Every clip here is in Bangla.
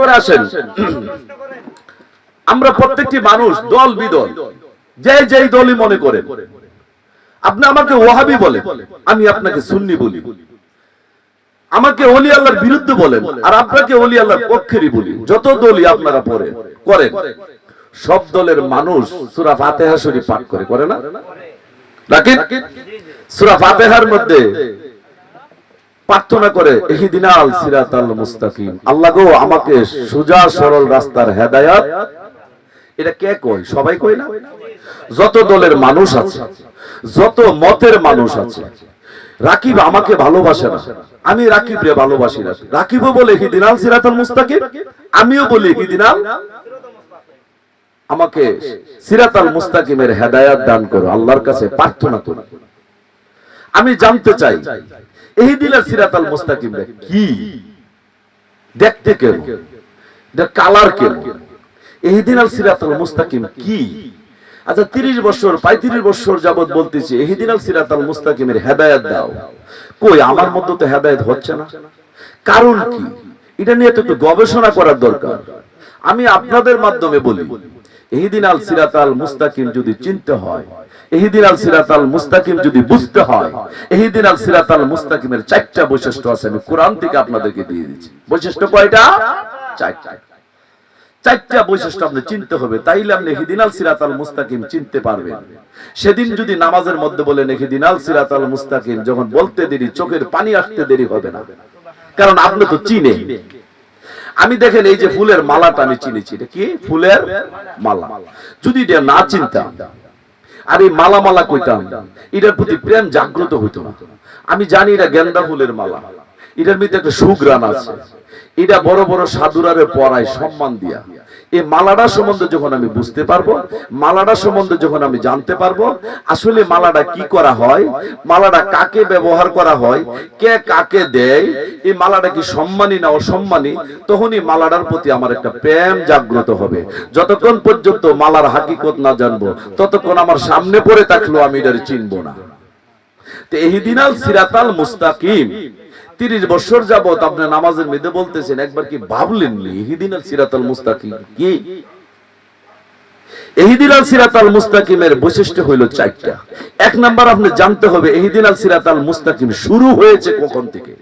করে আসেন। আমরা প্রত্যেকটি মানুষ দল বিদল। যে যেই দলই মনে করেন। আপনি আমাকে ওয়াহাবি বলেন, আমি আপনাকে সুন্নি বলি। আমাকে অলি আল্লাহর বিরুদ্ধে বলেন, আর আপনাকে অলি আল্লাহর পক্ষেরই বলি। যত দলই আপনারা পড়ে, করেন। সব দলের মানুষ সূরা ফাতিহা শরীফ পাঠ করে করে না? রাকিব? সূরা ফাতিহার মধ্যে প্রার্থনা করে, ইহদিনাল সিরাতাল মুস্তাকিম। আল্লাহ গো, আমাকে সোজা সরল রাস্তার হেদায়েত। এটা কে কয়? সবাই কয় না? যত দলের মানুষ আছে, যত মতের মানুষ আছে, রাকিব আমাকে ভালোবাসে না। আমি রাকিব রে ভালোবাসি না। রাকিবও বলে হিদিনাল সিরাতাল মুস্তাকিম। আমিও বলি হিদিনাল আমাকে সিরাতাল মুস্তাকিমের হেদায়াত দান করো। আল্লাহর কাছে প্রার্থনা করো। আমি জানতে চাই এই কি? দেখতে কেন কালার কেন সিরাতাল মুস্তাকিম কি? আচ্ছা তিরিশ বছর, পঁয়ত্রিশ বছর বলতেছি সিরাতাল মুস্তাকিমের হেদায়াত দাও। কই, আমার মধ্যে তো হেদায়াত হচ্ছে না। কারণ কি? এটা নিয়ে তো একটু গবেষণা করার দরকার। আমি আপনাদের মাধ্যমে বলি এহিদিন আল সিরাতাল মুস্তাকিম যদি চিনতে হয় সিরাতাল মুস্তাকিম যদি বুঝতে হয় সিরাতাল মুস্তাকিমের চারটা বৈশিষ্ট্য আছে, আমি কোরআন থেকে আপনাদেরকে দিয়ে দিচ্ছি। বৈশিষ্ট্য কয়টা? চারটা। চারটা বৈশিষ্ট্য আপনি চিনতে হবে, তাইলে আপনি হিদিনাল সিরাতাল মুস্তাকিম চিনতে পারবেন। সেদিন যদি নামাজের মধ্যে বলেন হিদিনাল সিরাতাল মুস্তাকিম যখন বলতে দেরি, চোখের পানি আসতে দেরি হবে না। কারণ আপনি তো চিনে আমি দেখেন এই যে ফুলের মালাটা আমি চিনেছি। এটা কি? ফুলের মালা। যদি এটা না চিনতাম আর এই মালা মালা কইতাম। এটার প্রতি প্রেম জাগ্রত হইতো না। আমি জানি এটা গেন্দা ফুলের মালা। এটার মধ্যে একটা সুগ্রাণ আছে। এটা বড় বড় সাধুরারে পড়ায় সম্মান দিয়া। এই মালাটা সম্বন্ধে যখন আমি বুঝতে পারব, মালাটা সম্বন্ধে যখন আমি জানতে পারব, আসলে মালাটা কি করা হয়, মালাটা কাকে ব্যবহার করা হয়, কে কাকে দেয়, এই মালাটা কি সম্মানী না অসম্মানী, তখনই মালাটার প্রতি আমার একটা প্রেম জাগ্রত হবে। যতক্ষণ পর্যন্ত মালার হাকিকত না জানব, ততক্ষণ আমার সামনে পড়ে থাকলেও আমি এটার চিনবো না। তো এহিদিনাল সিরাতাল মুস্তাকিম। তিরিশ বছর যাবত আপনি নামাজের মধ্যে বলতেছেন, একবার কি ভাবলেন ইহিদিন আল সিরাতাল মুস্তাকিম। কি? এহিদিন আল মুস্তাকিমের বৈশিষ্ট্য হইল চারটা। এক নাম্বার আপনি জানতে হবে এহিদিন আল মুস্তাকিম শুরু হয়েছে কখন থেকে?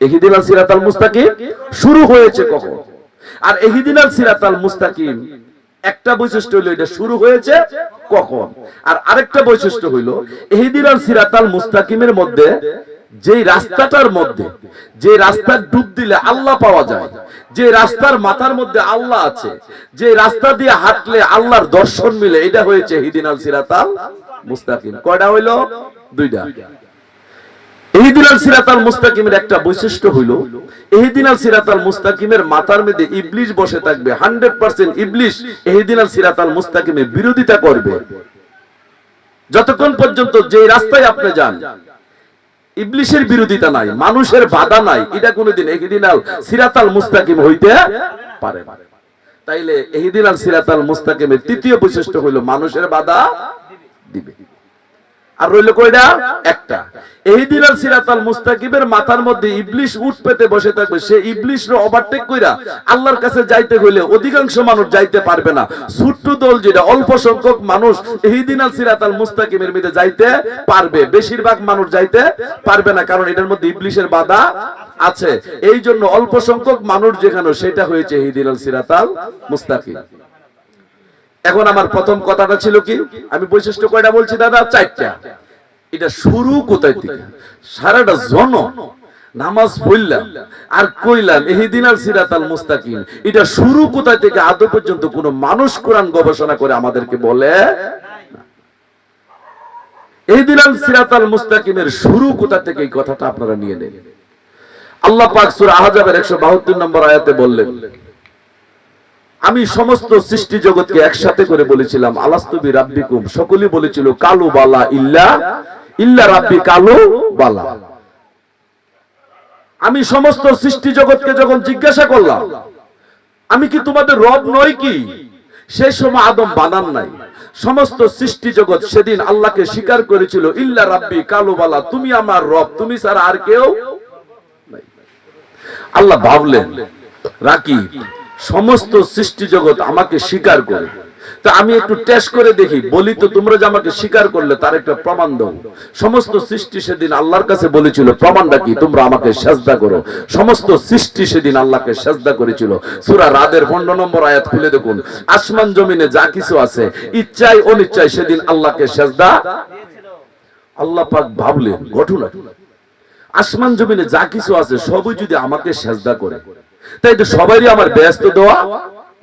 এহিদিন আল মুস্তাকিম শুরু হয়েছে কখন? আর এহিদিন আল সিরাতাল মুস্তাকিম, একটা বৈশিষ্ট্য হইল এটা শুরু হয়েছে কখন? আর আরেকটা বৈশিষ্ট্য হইল এহিদিন আল সিরাতাল মুস্তাকিমের মধ্যে যে রাস্তাটার মধ্যে যে রাস্তার ডুব দিলে আল্লাহ পাওয়া যায় যে রাস্তার মাথার মধ্যে আল্লাহ আছে যে রাস্তা দিয়ে হাঁটলে আল্লাহর দর্শন মিলে, এটা হয়েছে হিদিন আল সিরাতাল মুস্তাকিম। কয়টা হইল? দুইটা। যতক্ষণ পর্যন্ত যে রাস্তায় আপনি যান ইবলিশের বিরোধিতা নাই, মানুষের বাধা নাই। এটা কোনোদিন এহিদিনাল সিরাতাল মুস্তাকিম হইতে পারে তাইলে এহিদিনাল সিরাতাল মুস্তাকিমের তৃতীয় বৈশিষ্ট্য হইল মানুষের বাধা দিবে। আর রইল কয়টা? একটা। এহিদিনাল সিরাতাল মুস্তাকিবের মাথার মধ্যে ইবলিশ উঠ পেতে বসে থাকবে। সে ইবলিশ ওভারটেক কইরা আল্লাহর কাছে যাইতে হইলে অধিকাংশ মানুষ যাইতে পারবে না। ছোট্ট দল যেটা অল্প সংখ্যক মানুষ এহিদিনাল সিরাতাল মুস্তাকিমের মধ্যে যাইতে পারবে। বেশিরভাগ মানুষ যাইতে পারবে না, কারণ এটার মধ্যে ইবলিশের বাধা আছে। এই জন্য অল্প সংখ্যক মানুষ যেখানে সেটা হয়েছে এই এহিদিনাল সিরাতাল মুস্তাকিম। এখন আমার প্রথম কথাটা ছিল কি? আমি বৈশিষ্ট্য কয়টা বলছি দাদা? চারটা। এটা শুরু কোথায় থেকে? সারাটা জন নামাজ পড়লাম আর কইলাম, এহিদিন আল সিরাত আল মুস্তাকিম। এটা শুরু কোথায় থেকে? আদৌ পর্যন্ত কোন মানুষ কোরআন গবেষণা করে আমাদেরকে বলে? এহিদিন আল সিরাত আল মুস্তাকিমের শুরু কোথা থেকে? এই কথাটা আপনারা নিয়ে নেন। আল্লাহ পাক সূরা আহজাবের 172 নম্বর আয়াতে বললেন আমি সমস্ত সৃষ্টি জগৎকে একসাথে করে বলেছিলাম আলাস্তুবি রাব্বিকুম সকলেই বলেছিল, কালু বালা ইল্লা ইল্লা রাব্বি কালু বালা। আমি সমস্ত সৃষ্টি জগৎকে যখন জিজ্ঞাসা করলাম, আমি কি তোমাদের রব নই কি? সেই সময় আদম বানান নাই। সমস্ত সৃষ্টি জগৎ সেদিন আল্লাহকে স্বীকার করেছিল, ইল্লা রাব্বি কালু বালা, তুমি আমার রব, তুমি ছাড়া আর কেউ আল্লাহ ভাবলেন রাখি সমস্ত সৃষ্টি জগৎ আমাকে স্বীকার করে। তা আমি একটু টেস্ট করে দেখি। বলি তো, তোমরা যে আমাকে স্বীকার করলে, তার একটা প্রমাণ দাও। সমস্ত সৃষ্টি সেদিন আল্লাহর কাছে বলেছিল, প্রমাণটা কি? তোমরা আমাকে সেজদা করো। সমস্ত সৃষ্টি সেদিন আল্লাহকে সেজদা করেছিল। সূরা রাদের 15 নম্বর আয়াত খুলে দেখুন। আসমান জমিনে যা কিছু আছে, ইচ্ছায় অনিচ্ছায় সেদিন আল্লাহকে সেজদা আল্লাহ পাক ভাবলেন, ঘটনা আসমান জমিনে যা কিছু আছে, সবই যদি আমাকে সেজদা করে। তাই তো সবারই আমার ব্যস্ত দেওয়া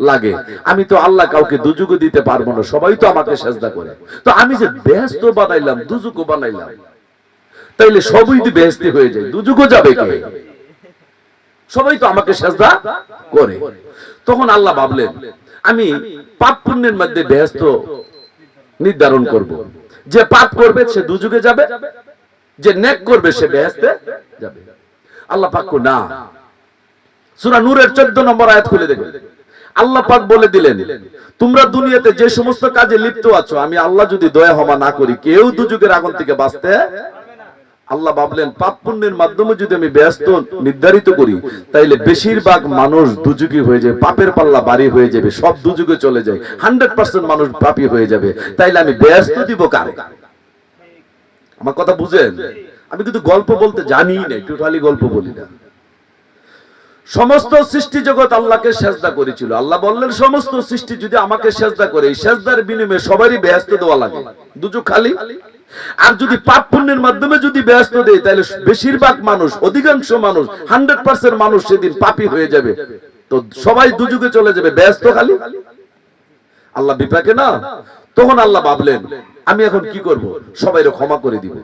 লাগে। আমি তো আল্লাহ কাউকে দুযুগও দিতে পারব না সবাই তো আমাকে সেজদা করে। তো আমি যে ব্যস্ত বানাইলাম দুযুগও বানাইলাম। তাইলে সবই তো ব্যস্ত হয়ে যায় দুযুগও যাবে কে? সবাই তো আমাকে সেজদা করে। তখন আল্লাহ ভাবলেন আমি পাপ পুণ্যের মধ্যে ব্যস্ত নির্ধারণ করব। যে পাপ করবে সে দুযুগে যাবে। যে নেক করবে সে বেহেশতে যাবে। আল্লাহ পাক কো না সূরা নূরের 14 নম্বর আয়াত খুলে দেখুন আল্লাহ পাক বলে দিলেন, তোমরা দুনিয়াতে যে সমস্ত কাজে লিপ্ত আছো, আমি আল্লাহ যদি দয়া ক্ষমা না করি, কেউ দুযুগের আগুন থেকে বাঁচতে আল্লাহ ভাবলেন, পাপ পুণ্যের মাধ্যমে যদি আমি ব্যস্ত, নির্ধারিত করি, তাইলে বেশিরভাগ মানুষ দুযুগী হয়ে যাবে, পাপের পাল্লা বাড়ি হয়ে যাবে, সব দুযুগে চলে যায়, হান্ড্রেড পার্সেন্ট মানুষ পাপী হয়ে যাবে, তাইলে আমি ব্যস্ত দিব কারে? আমার কথা বুঝেন? আমি কিন্তু গল্প বলতে জানি না টোটালি গল্প বলি না। সমস্ত সৃষ্টি জগৎ আল্লাহকে সেজদা করেছিল। আল্লাহ বললেন, সমস্ত সৃষ্টি যদি আমাকে সেজদা করে সেজদার বিনিময়ে সবারই ব্যস্ত দেওয়া লাগে। দুযুগ খালি? আর যদি পাপ পুণ্যের মাধ্যমে যদি ব্যস্ত দেয়, তাহলে বেশিরভাগ মানুষ, অধিকাংশ মানুষ, হান্ড্রেড পার্সেন্ট মানুষ সেদিন পাপী হয়ে যাবে। তো সবাই দুযুগে চলে যাবে, ব্যস্ত খালি? আল্লাহ বিপাকে না? তখন আল্লাহ ভাবলেন, আমি এখন কি করব? সবাই ক্ষমা করে দিব।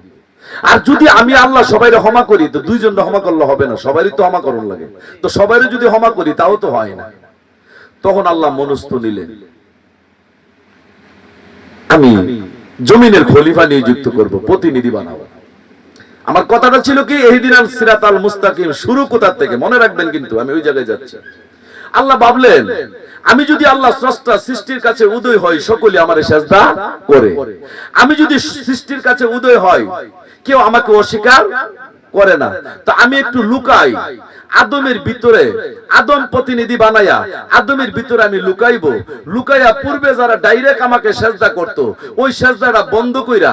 আর যদি আমি আল্লাহ সবাই ক্ষমা করি, তো দুইজন ক্ষমা করলে হবে না সবারই তো ক্ষমা করুন লাগে। তো সবাই যদি ক্ষমা করি, তাও তো হয় না। তখন আল্লাহ মনস্থ নিলেন। আমি জমিনের খলিফা নিযুক্ত করব, প্রতিনিধি বানাবো। আমার কথাটা ছিল কি, এই দিন আল সিরাত আল মুস্তাকিম শুরু কোথার থেকে? মনে রাখবেন কিন্তু, আমি ওই জায়গায় যাচ্ছি। আল্লাহ ভাবলেন, আমি যদি আল্লাহ স্রষ্টা সৃষ্টির কাছে উদয় হই সকলে আমার সেজদা করে। আমি যদি সৃষ্টির কাছে উদয় হয় কেউ আমাকে অস্বীকার? করে না। তো আমি একটু লুকাই। আদমের ভিতরে আদম প্রতিনিধি বানাইয়া আদমের ভিতরে আমি লুকাইব। লুকাইয়া পূর্বে যারা ডাইরেক্ট আমাকে সেজদা করত, ওই সেজদাটা বন্ধ কইরা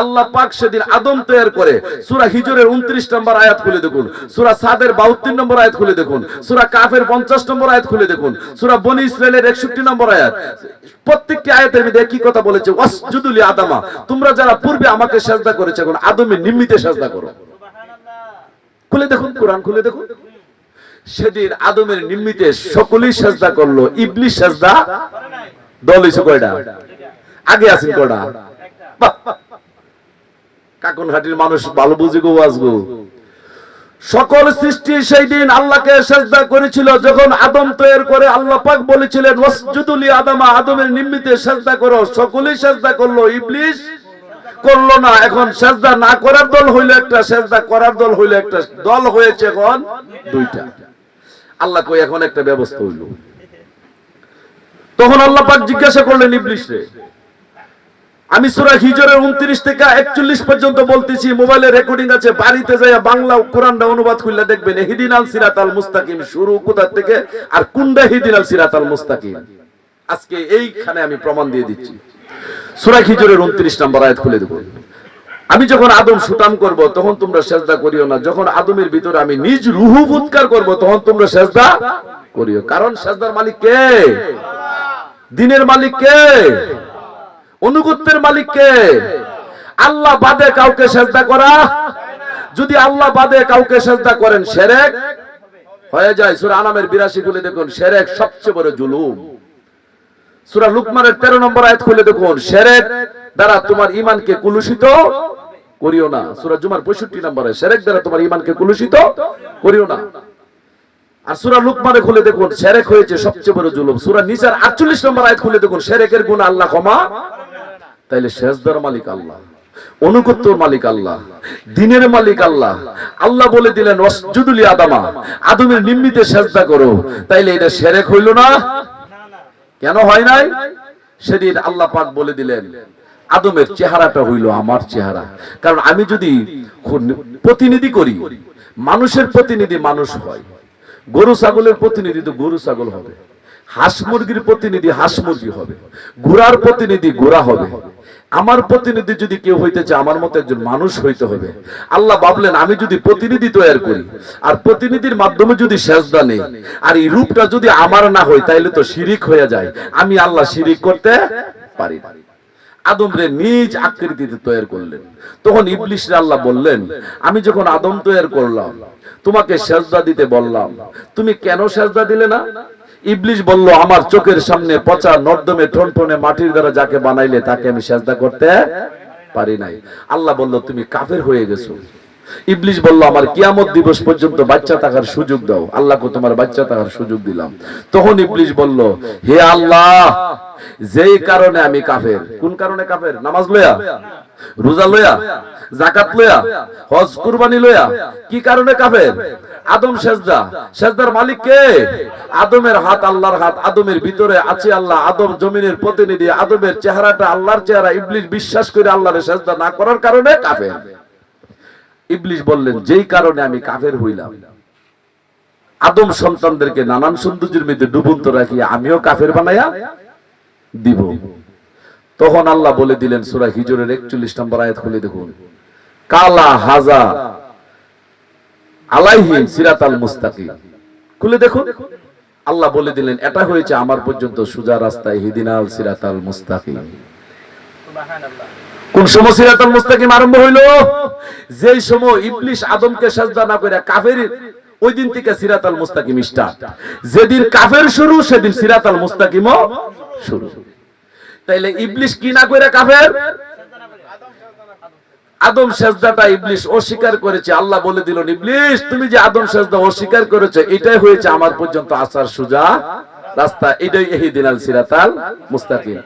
আল্লাহ পাক সেদিন আদম তৈরি করে। সূরা হিজরের 29 নম্বর আয়াত খুলে দেখুন, সূরা সাদের 72 নম্বর আয়াত খুলে দেখুন, সূরা কাফের 50 নম্বর আয়াত খুলে দেখুন, সূরা বনি ইসরাইলের 61 নম্বর আয়াত। প্রত্যেকটি আয়াতের মধ্যে কি কথা বলেছে ওয়াসজুদুলি আদামা, তোমরা যারা পূর্বে আমাকে সেজদা করেছে, এখন আদমের নিম্মিতে সেজদা করো। খুলে দেখুন কোরআন খুলে দেখুন। সেদিন আদমের নিম্মিতে সকলেই সেজদা করল ইবলিশ সেজদা দল হইছে কয়টা? আগে আছেন কয়টা? বাহ, বাহ। কাকন ঘাটির মানুষ ভালো বুঝি গো আসব সকল সৃষ্টি সেই দিন আল্লাহকে সেজদা করেছিল যখন আদম তৈরি করে আল্লাহ পাক বলেছিলেন ওয়াসজুদুলি আদমা আদমের নিম্মিতে সেজদা করো। সকলেই সেজদা করল ইবলিশ করল না, এখন সেজদা না করার দল হইল একটা, সেজদা করার দল হইল একটা, দল হয়েছে এখন দুইটা। আল্লাহ কই, এখন একটা ব্যবস্থা হইল। তখন আল্লাহ পাক জিজ্ঞাসা করলেন ইবলিশ আমি সূরা হিজরের 29 থেকে 41 পর্যন্ত বলতেছি, মোবাইলে রেকর্ডিং আছে, বাড়িতে যাইয়া বাংলা কোরআনটা অনুবাদ করলে দেখবেন ইহদিনাল সিরাতাল মুস্তাকিম, শুরু কোথা থেকে, আর কোনটা ইহদিনাল সিরাতাল মুস্তাকিম? আজকে এইখানে আমি প্রমাণ দিয়ে দিচ্ছি। সূরা হিজরের 29 নম্বর আয়াত খুলে দেব। আমি যখন আদম সুতাম করব, তখন তোমরা সেজদা করিও না। যখন আদমের ভিতরে আমি নিজ রুহু উৎকার করব, তখন তোমরা সেজদা করিও। কারণ সেজদার মালিক কে? দিনের মালিক কে? অনুগত্যের মালিক কে? আল্লাহ বাদে কাউকে সেজদা করা? যদি আল্লাহ বাদে কাউকে সেজদা করেন, সেরেক হয়ে যায়। সূরা আনামের 82 খুলে দেখুন, সেরেক সবচেয়ে বড় জুলুম। সূরা লুকমানের 13 নম্বর আয়াত খুলে দেখুন শিরক দ্বারা তোমার ঈমানকে কুলুষিত করিও না। সূরা জুমার 65 নম্বরে শিরক দ্বারা তোমার ঈমানকে কুলুষিত করিও না। আর সূরা লুকমানে খুলে দেখুন হয়েছে সবচেয়ে বড় জুলুম। সূরা 48 নম্বর আয়াত খুলে দেখুন গুনাহ আল্লাহ ক্ষমা তাইলে সেজদার মালিক আল্লাহ মালিক আল্লাহ, দিনের মালিক আল্লাহ। আল্লাহ বলে দিলেন আদামা, আদমের নিম্মিতে সেজদা করো। তাইলে এটা শিরক হইল না? কেন হয় নাই? সেদিন আল্লাহ পাক বলে দিলেন, আদমের চেহারাটা হইল আমার চেহারা। কারণ আমি যদি প্রতিনিধি করি, মানুষের প্রতিনিধি মানুষ হয়, গরু ছাগলের প্রতিনিধি তো গরু ছাগল হবে, হাঁস মুরগির প্রতিনিধি হাঁস মুরগি হবে, ঘোড়ার প্রতিনিধি ঘোড়া হবে। আমার প্রতিনিধি যদি কেউ হইতে চায়, আমার মতো একজন মানুষ হইতে হবে। আল্লাহ ভাবলেন, আমি যদি প্রতিনিধি তৈরি করি, আর প্রতিনিধির মাধ্যমে যদি সেজদা নেই, আর এই রূপটা যদি আমার না হয়, তাইলে তো শিরিক হয়ে যায়। আমি আল্লাহ শিরিক করতে পারি না। আদম রে নিজ আকৃতিতে তৈরি করলেন। তখন ইবলিশ আল্লাহ বললেন, আমি যখন আদম তৈরি করলাম, তোমাকে সেজদা দিতে বললাম, তুমি কেন সেজদা দিলে না? ইবলিশ বলল, আমার চোখের সামনে পচা নর্দমে ঠনঠনে মাটির দ্বারা যাকে বানাইলে তাকে আমি সাজদা করতে পারি নাই। আল্লাহ বলল, তুমি কাফের হয়ে গেছো। ইবলিশ বলল, আমার কিয়ামত দিবস পর্যন্ত বাচ্চা থাকার সুযোগ দাও। আল্লাহকে তোমার বাচ্চা থাকার সুযোগ দিলাম। তখন ইবলিশ বলল, হে আল্লাহ যেই কারণে আমি কাফের। কোন কারণে কাফের? নামাজ লয়া রোজা লয়া জাকাত লয়া হজ কুরবানি লয়া কি কারণে কাফের? আদম সেজদা। সেজদার মালিক কে? আদমের হাত আল্লাহর হাত, আদমের ভিতরে আছে আল্লাহ। আদম জমিনের প্রতিনিধি, আদমের চেহারাটা আল্লাহর চেহারা। ইবলিশ বিশ্বাস করে আল্লাহর সেজদা না করার কারণে কাফের। ইবলিশ বললেন, যেই কারণে আমি কাফের হইলাম। আদম সন্তানদেরকে নানান সৌন্দর্যের মধ্যে ডুবন্ত রাখিয়া আমিও কাফের বানাইয়া দিব। তখন আল্লাহ বলে দিলেন সুরা হিজরের একচল্লিশ নম্বর আয়াত খুলে দেখুন। কালা হাজা আলাইহিম সিরাত আল মুস্তাকিম। খুলে দেখুন। আল্লাহ বলে দিলেন এটা হয়েছে আমার পর্যন্ত সুজা রাস্তায় হিদিনাল সিরাতাল মুস্তাকিম। কোন সময় সিরাতাল মুস্তাকিম আরম্ভ হইল? যেই সময় ইবলিশ আদমকে সাজদা না করে কাফের ওই দিন থেকে সিরাতাল মুস্তাকিম স্টার্ট যেদিন কাফের শুরু, সেদিন সিরাতাল মুস্তাকিমও শুরু। তাইলে ইবলিশ কি না করে কাফের? আদম সেজদাটা ইবলিশ অস্বীকার করেছে, আল্লাহ বলে দিল, ইবলিশ, তুমি যে আদম সেজদা অস্বীকার করেছ, এটাই হয়েছে আমার পর্যন্ত আসার সুজা রাস্তা। এটাই এহিদিনাল সিরাতাল মুস্তাকিম।